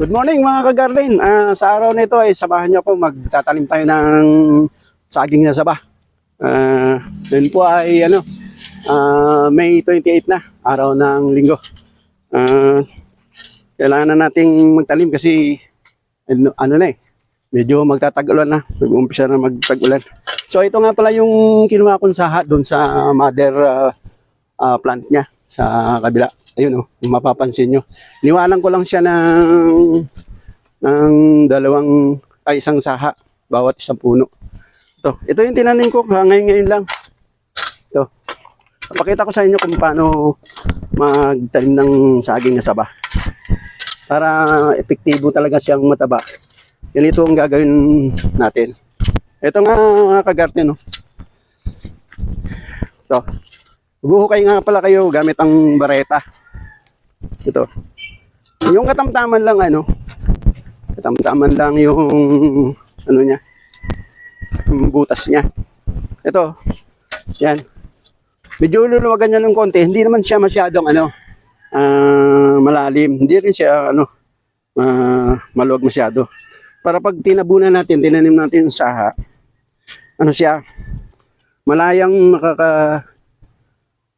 Good morning mga ka-garden. Ah, sa araw na ito ay samahan niyo ako magtatanim tayo ng saging na saba. Ah, yun po ay ano, ah, May 28 na, araw ng linggo. Ah, kailangan na nating magtanim kasi ano, ano na eh, medyo magtatag-ulan na. Nag-uumpisa na magtag-ulan. So ito nga pala yung kinuha kong saha doon sa mother ah, ah, plant niya sa kabila. Ayun oh, mapapansin nyo. Niwanan ko lang siya ng ng dalawang ay isang saha bawat isang puno. Ito, ito yung tinanim ko ngayon ngayon lang. Ito. Papakita ko sa inyo kung paano magtanim ng saging na saba. Para epektibo talaga siyang mataba. Ganito ang gagawin natin. Ito nga mga kagarten, no. Ito. Buhukay nga pala kayo gamit ang bareta. Ito. Yung katamtaman lang ano, katamtaman lang yung ano niya, yung butas niya. Ito. Yan. Medyo luluwagan niya ng konti. Hindi naman siya masyadong ano, ah, malalim. Hindi rin siya ano, ah, maluwag masyado. Para pag tinabunan natin, tinanim natin yung saha, ano siya, malayang makaka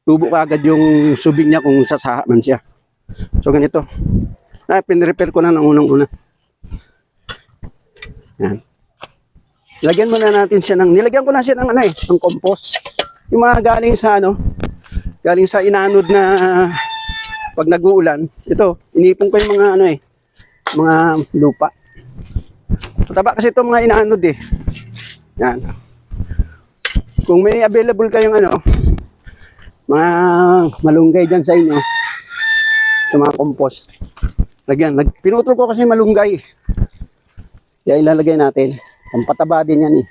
tubo agad yung subing niya kung sasaha man siya. So ganito. Ah, pinrepair ko na ng unang-una. Yan. Lagyan muna natin siya ng, nilagyan ko na siya ng ano eh, ng compost. Yung mga galing sa ano, galing sa inanod na pag nag-uulan, ito, inipon ko yung mga ano eh, mga lupa. Mataba kasi itong mga inanod eh. Yan. Kung may available kayong ano, mga malunggay dyan sa inyo, sa mga compost. Lagyan, nag, pinutol ko kasi malunggay. Kaya ilalagay natin. Pampataba din yan eh.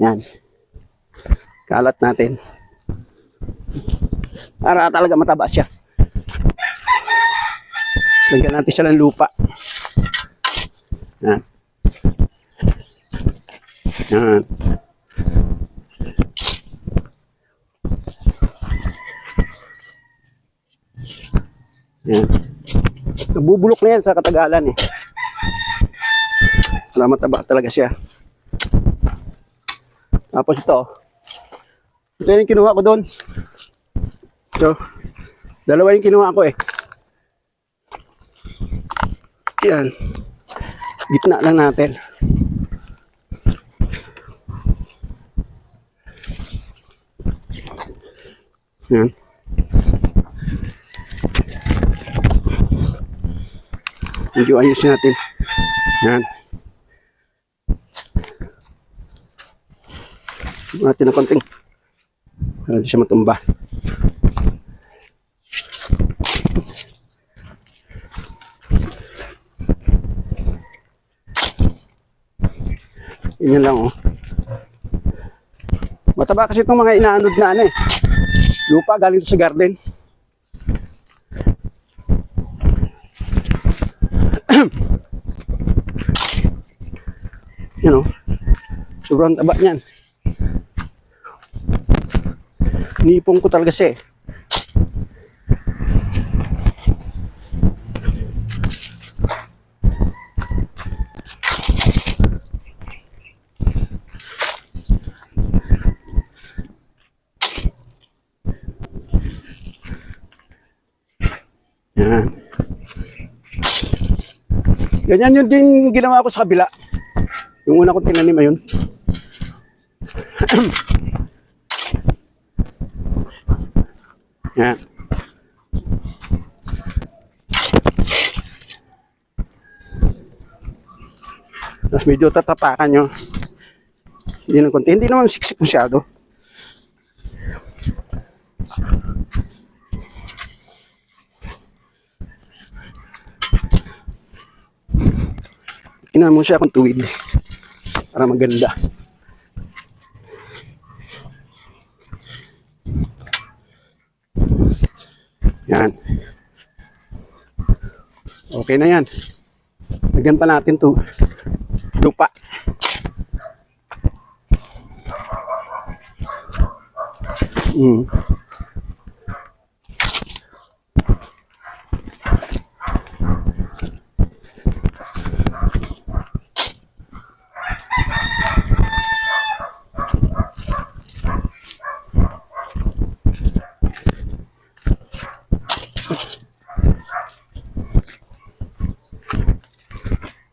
Yan. Kalat natin. Para talaga mataba siya. Lagyan natin siya ng lupa. Yan. Yan. Yan. Nabubulok na yan sa katagalan eh. Wala mataba talaga siya. Tapos ito. Ito yung kinuha ko doon. So, dalawa yung kinuha ko eh. Yan. Gitna lang natin. Yan. Medyo ayusin natin. Yan. Natin ng konting. Para hindi siya matumba. Yan lang oh. Mataba kasi itong mga inaanod na ano eh. Lupa galing sa garden. Yan o. Sobrang taba niyan. Nipong ko talaga siya eh. Yan. Ganyan yun din ginawa ko sa kabila. Yung una kong tinanim ayun. Yan. Tapos medyo tatapakan nyo. Hindi ng konti. Hindi naman siksik masyado. Tingnan mo siya kung tuwid. Para maganda. Yan. Okay na yan. Lagyan pa natin to lupa. Mm.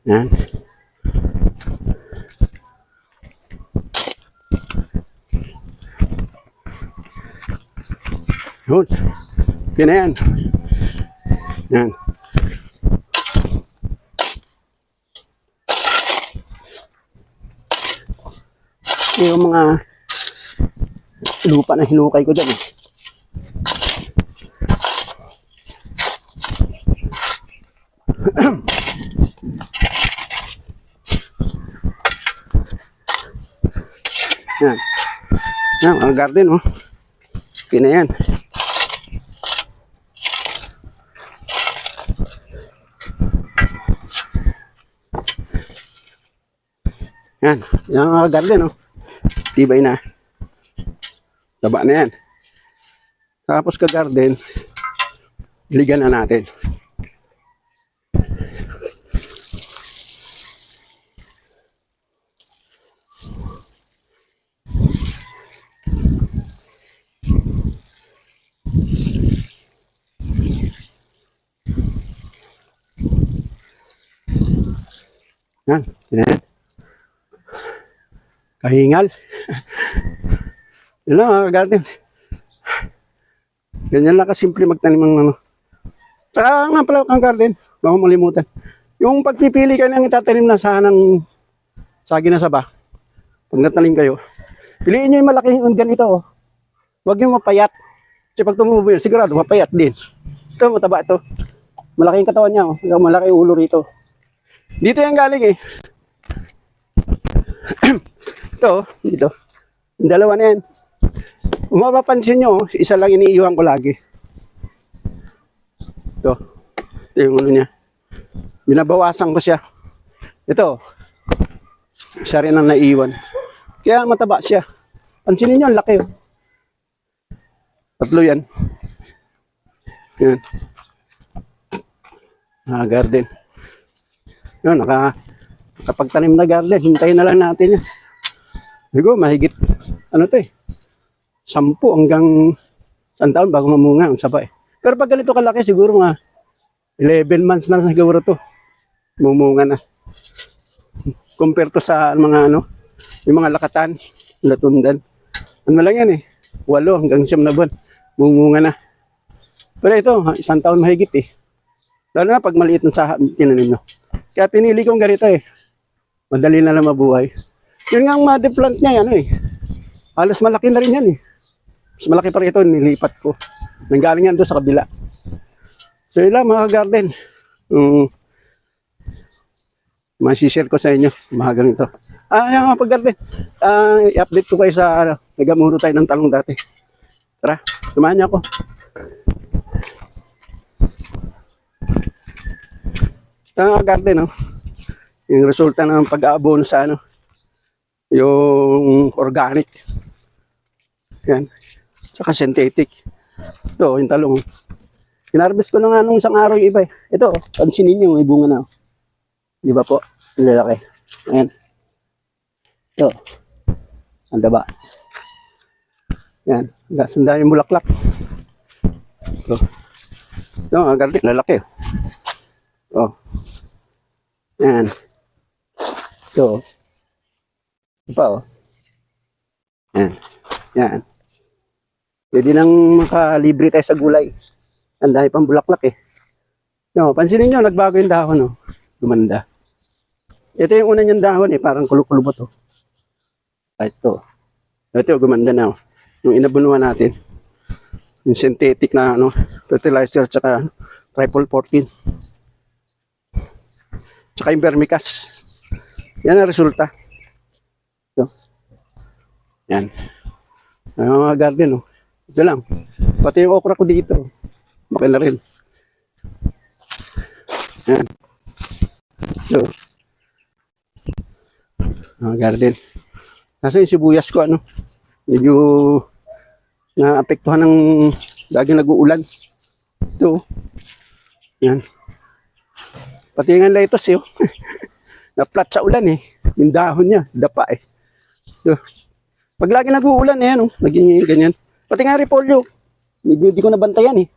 Yan. Yun. Okay na yan. Yan. Yung mga lupa na hinukay ko dyan. Eh. Yan. Yan, mga garden, oh. Okay na yan. Yan. Yan mga garden, oh. Tibay na. Taba na yan. Tapos ka garden, ligan na natin. Yan, yan. Kahingal. Yun lang mga garden. Ganyan lang kasimple magtanim ng ano. Saka nga pala kang garden, baka malimutan. Yung pagpipili kayo ng itatanim na sana ng sagi na saba, pag natanim kayo, piliin nyo yung malaking ganito. Oh. Huwag yung mapayat. Kasi pag tumubo yun, sigurado mapayat din. Ito, mataba ito. Malaki yung katawan niya. Oh. Malaki ulo rito. Dito yung galing eh. ito, dito. Yung dalawa na yan. Kung mapapansin nyo, isa lang iniiwan ko lagi. Ito. Ito yung ano niya. Binabawasan ko siya. Ito. Isa rin ang naiiwan. Kaya mataba siya. Pansinin nyo, ang laki. Oh. Tatlo yan. Yan. Ah, garden. Yun, naka, nakapagtanim na garden. Hintayin na lang natin yan. Digo, mahigit, ano to eh, sampu hanggang isang taon bago mamunga ang saba eh. Pero pag ganito kalaki, siguro mga 11 months na siguro to. Mumunga na. Compare to sa mga ano, yung mga lakatan, latundan. Ano lang yan eh, walo hanggang siyam na buwan. Mumunga na. Pero ito, isang taon mahigit eh. Lalo na pag maliit ng saha, tinanim nyo. Kaya pinili kong ganito eh. Madali na lang mabuhay. Yun nga ang mother plant niya, ano eh. Halos malaki na rin yan eh. Mas malaki pa rin ito, nilipat ko. Nanggaling yan doon sa kabila. So yun lang mga garden. Um, masishare ko sa inyo, mga ganito. Ah, yung mga pag-garden. Ah, i-update ko kayo sa, ano, nagamuro tayo ng talong dati. Tara, samahan niyo ako. Ito mga garden, oh. Yung resulta ng pag-aabono sa ano, yung organic. Yan. Saka synthetic. Ito, yung talong. Kinarbis ko na nga nung isang araw yung iba eh. Ito, oh, pansinin nyo, may bunga na. oh. Di ba po? Ang lalaki. Ayan. Ito. Ang daba. Yan. Sanda yung bulaklak. Ito. Ito, ang garden. Lalaki. Oh. Yan. Ito. Ito pa, oh. Yan. Yan. Pwede nang makalibre tayo sa gulay. Ang dami pang bulaklak eh. No, pansinin nyo, nagbago yung dahon, oh. Gumanda. Ito yung una niyang dahon eh, parang kulubot oh. Ah, ito. Ito, gumanda na oh. Yung inabunuan natin. Yung synthetic na ano, fertilizer tsaka triple 14. Tsaka yung vermicast. Yan ang resulta. Ito. Yan. Ang mga garden oh. Ito lang. Pati yung okra ko dito. Okay na rin. Yan. Ito. Mga garden. Nasa yung sibuyas ko ano. Medyo naapektuhan ng laging nag-uulan. Ito. Yan. Pati nga lettuce oh. Na-flat sa ulan eh. Yung dahon niya, dapa eh. Ito. Pag lagi nag-uulan eh, ano, naging ganyan. Pati nga repolyo. Medyo di ko nabantayan eh.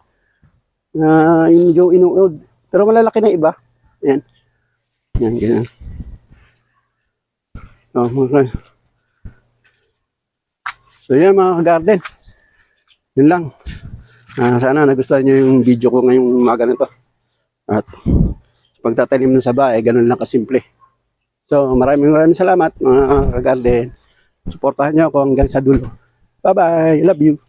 Na yung medyo inuod. Pero malalaki na iba. Ayan. Yan, ganyan. Oh, mga So yan mga garden. Yun lang. Ah, sana nagustuhan nyo yung video ko ngayong umaga na to. At pagtatanim ng saba, eh, ganun lang kasimple. So maraming maraming salamat mga garden. Suportahan nyo ako hanggang sa dulo. Bye-bye. Love you.